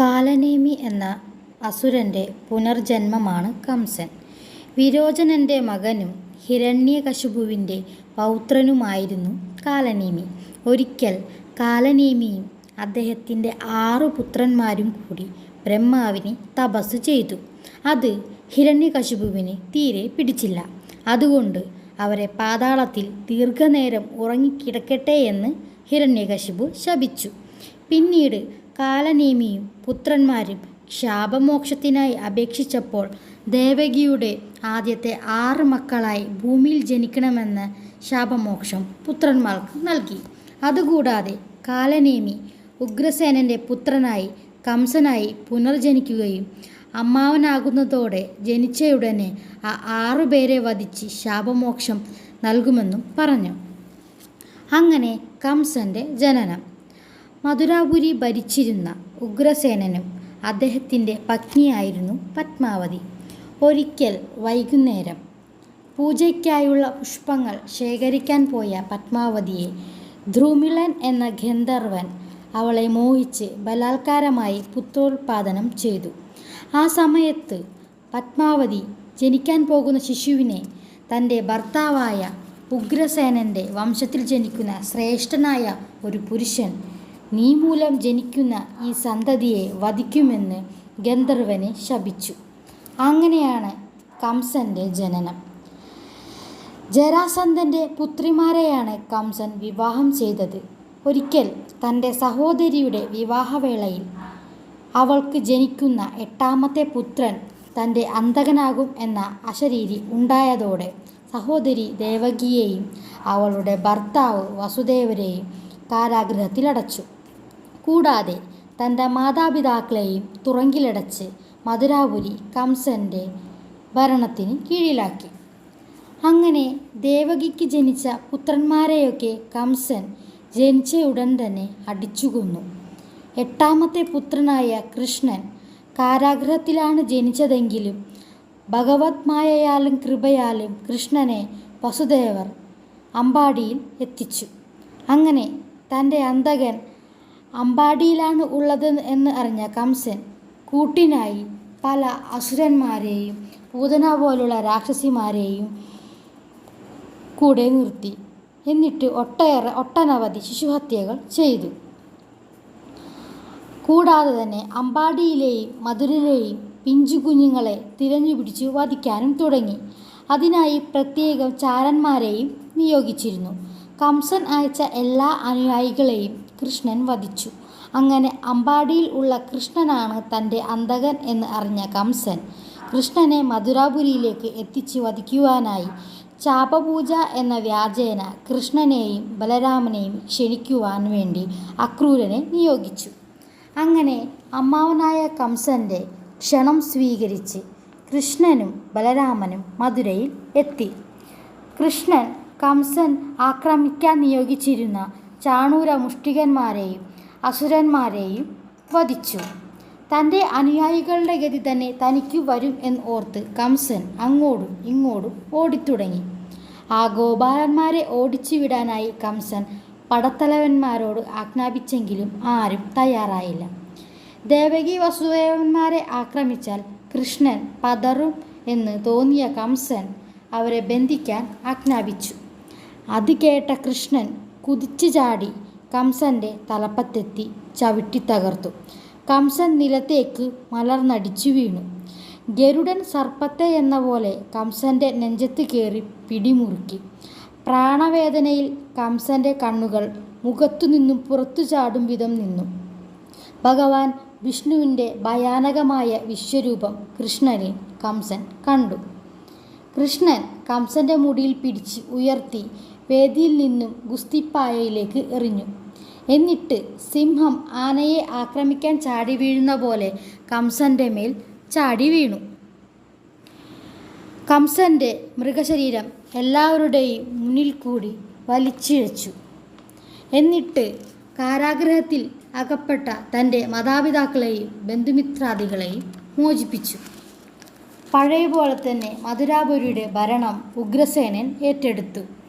കാലനേമി എന്ന അസുരന്റെ പുനർജന്മമാണ് കംസൻ. വിരോചനന്റെ മകനും ഹിരണ്യകശുപുവിന്റെ പൗത്രനുമായിരുന്നു കാലനേമി. ഒരിക്കൽ കാലനേമിയും അദ്ദേഹത്തിന്റെ ആറു പുത്രന്മാരും കൂടി ബ്രഹ്മാവിനെ തപസ് ചെയ്തു. അത് ഹിരണ്യകശുപുവിന് തീരെ പിടിച്ചില്ല. അതുകൊണ്ട് അവരെ പാതാളത്തിൽ ദീർഘനേരം ഉറങ്ങിക്കിടക്കട്ടെ എന്ന് ഹിരണ്യകശിപു ശപിച്ചു. പിന്നീട് കാലനേമിയും പുത്രന്മാരും ശാപമോക്ഷത്തിനായി അപേക്ഷിച്ചപ്പോൾ ദേവകിയുടെ ആദ്യത്തെ ആറ് മക്കളായി ഭൂമിയിൽ ജനിക്കണമെന്ന് ശാപമോക്ഷം പുത്രന്മാർക്ക് നൽകി. അതുകൂടാതെ കാലനേമി ഉഗ്രസേനന്റെ പുത്രനായി കംസനായി പുനർജനിക്കുകയും അമ്മാവനാകുന്നതോടെ ജനിച്ചയുടനെ ആ ആറുപേരെ വധിച്ച് ശാപമോക്ഷം നൽകുമെന്നും പറഞ്ഞു. അങ്ങനെ കംസന്റെ ജനനം. മഥുരാപുരി ഭരിച്ചിരുന്ന ഉഗ്രസേനനും അദ്ദേഹത്തിന്റെ പത്നിയായിരുന്നു പത്മാവതി. ഒരിക്കൽ വൈകുന്നേരം പൂജയ്ക്കായുള്ള പുഷ്പങ്ങൾ ശേഖരിക്കാൻ പോയ പത്മാവതിയെ ധ്രുമിളൻ എന്ന ഗന്ധർവൻ അവളെ മോഹിച്ച് ബലാത്കാരമായി പുത്രോത്പാദനം ചെയ്തു. ആ സമയത്ത് പത്മാവതി ജനിക്കാൻ പോകുന്ന ശിശുവിനെ തന്റെ ഭർത്താവായ ഉഗ്രസേനന്റെ വംശത്തിൽ ജനിക്കുന്ന ശ്രേഷ്ഠനായ ഒരു പുരുഷൻ നീ മൂലം ജനിക്കുന്ന ഈ സന്തതിയെ വധിക്കുമെന്ന് ഗന്ധർവനെ ശപിച്ചു. അങ്ങനെയാണ് കംസന്റെ ജനനം. ജരാസന്ധന്റെ പുത്രിമാരെയാണ് കംസൻ വിവാഹം ചെയ്തത്. ഒരിക്കൽ തന്റെ സഹോദരിയുടെ വിവാഹവേളയിൽ അവൾക്ക് ജനിക്കുന്ന എട്ടാമത്തെ പുത്രൻ തന്റെ അന്തകനാകും എന്ന അശരീരി ഉണ്ടായതോടെ സഹോദരി ദേവകിയെയും അവളുടെ ഭർത്താവ് വസുദേവരെയും കാരാഗൃഹത്തിലടച്ചു. കൂടാതെ തന്റെ മാതാപിതാക്കളെയും തുറങ്കിലടച്ച് മധുരാപുരി കംസന്റെ ഭരണത്തിന് കീഴിലാക്കി. അങ്ങനെ ദേവകിക്ക് ജനിച്ച പുത്രന്മാരെയൊക്കെ കംസൻ ജനിച്ചയുടൻ തന്നെ അടിച്ചുകൊന്നു എട്ടാമത്തെ പുത്രനായ കൃഷ്ണൻ കാരാഗ്രഹത്തിലാണ് ജനിച്ചതെങ്കിലും ഭഗവത് മായയാലും കൃപയാലും കൃഷ്ണനെ വസുദേവർ അമ്പാടിയിൽ എത്തിച്ചു. അങ്ങനെ തന്റെ അന്തകൻ അമ്പാടിയിലാണ് ഉള്ളത് എന്ന് അറിഞ്ഞ കംസൻ കൂട്ടിനായി പല അസുരന്മാരെയും പൂതന പോലുള്ള രാക്ഷസിമാരെയും കൂടെ നിർത്തി. എന്നിട്ട് ഒട്ടേറെ ഒട്ടനവധി ശിശുഹത്യകൾ ചെയ്തു. കൂടാതെ തന്നെ അമ്പാടിയിലെയും മധുരയിലെയും പിഞ്ചു കുഞ്ഞുങ്ങളെ തിരഞ്ഞുപിടിച്ച് വധിക്കാനും തുടങ്ങി. അതിനായി പ്രത്യേകം ചാരന്മാരെയും നിയോഗിച്ചിരുന്നു. കംസൻ അയച്ച എല്ലാ അനുയായികളെയും കൃഷ്ണൻ വധിച്ചു. അങ്ങനെ അമ്പാടിയിൽ ഉള്ള കൃഷ്ണനാണ് തന്റെ അന്തകൻ എന്ന് അറിഞ്ഞ കംസൻ കൃഷ്ണനെ മധുരാപുരിയിലേക്ക് എത്തിച്ച് വധിക്കുവാനായി ചാപപൂജ എന്ന വ്യാജേന കൃഷ്ണനെയും ബലരാമനെയും ക്ഷണിക്കുവാൻ വേണ്ടി അക്രൂരനെ നിയോഗിച്ചു. അങ്ങനെ അമ്മാവനായ കംസന്റെ ക്ഷണം സ്വീകരിച്ച് കൃഷ്ണനും ബലരാമനും മധുരയിൽ എത്തി. കൃഷ്ണൻ കംസൻ ആക്രമിക്കാൻ നിയോഗിച്ചിരുന്ന ചാണൂര മുഷ്ടികന്മാരെയും അസുരന്മാരെയും വധിച്ചു. തന്റെ അനുയായികളുടെ ഗതി തന്നെ തനിക്കു വരും എന്ന് ഓർത്ത് കംസൻ അങ്ങോട്ടും ഇങ്ങോട്ടും ഓടിത്തുടങ്ങി. ആ ഗോപാലന്മാരെ ഓടിച്ചു വിടാനായി കംസൻ പടത്തലവന്മാരോട് ആജ്ഞാപിച്ചെങ്കിലും ആരും തയ്യാറായില്ല. ദേവകി വസുദേവന്മാരെ ആക്രമിച്ചാൽ കൃഷ്ണൻ പതറും എന്ന് തോന്നിയ കംസൻ അവരെ ബന്ധിക്കാൻ ആജ്ഞാപിച്ചു. അത് കേട്ട കൃഷ്ണൻ കുതിച്ച് ചാടി കംസന്റെ തലപ്പത്തെത്തി ചവിട്ടി തകർത്തു കംസൻ നിലത്തേക്ക് മലർന്നടിച്ചു വീണു. ഗരുഡൻ സർപ്പത്തെ എന്ന പോലെ കംസന്റെ നെഞ്ചത്ത് കയറി പിടിമുറുക്കി. പ്രാണവേദനയിൽ കംസന്റെ കണ്ണുകൾ മുഖത്തു നിന്നും പുറത്തു ചാടും വിധം നിന്നു. ഭഗവാൻ വിഷ്ണുവിന്റെ ഭയാനകമായ വിശ്വരൂപം കൃഷ്ണനെ കംസൻ കണ്ടു. കൃഷ്ണൻ കംസന്റെ മുടിയിൽ പിടിച്ച് ഉയർത്തി വേദിയിൽ നിന്നും ഗുസ്തിപ്പായയിലേക്ക് എറിഞ്ഞു. എന്നിട്ട് സിംഹം ആനയെ ആക്രമിക്കാൻ ചാടി വീഴുന്ന പോലെ കംസന്റെ മേൽ ചാടി വീണു കംസന്റെ മൃഗശരീരം എല്ലാവരുടെയും മുന്നിൽ കൂടി വലിച്ചിഴച്ചു. എന്നിട്ട് കാരാഗ്രഹത്തിൽ അകപ്പെട്ട തന്റെ മാതാപിതാക്കളെയും ബന്ധുമിത്രാദികളെയും മോചിപ്പിച്ചു. പഴയപോലെ തന്നെ മധുരാപുരിയുടെ ഭരണം ഉഗ്രസേനൻ ഏറ്റെടുത്തു.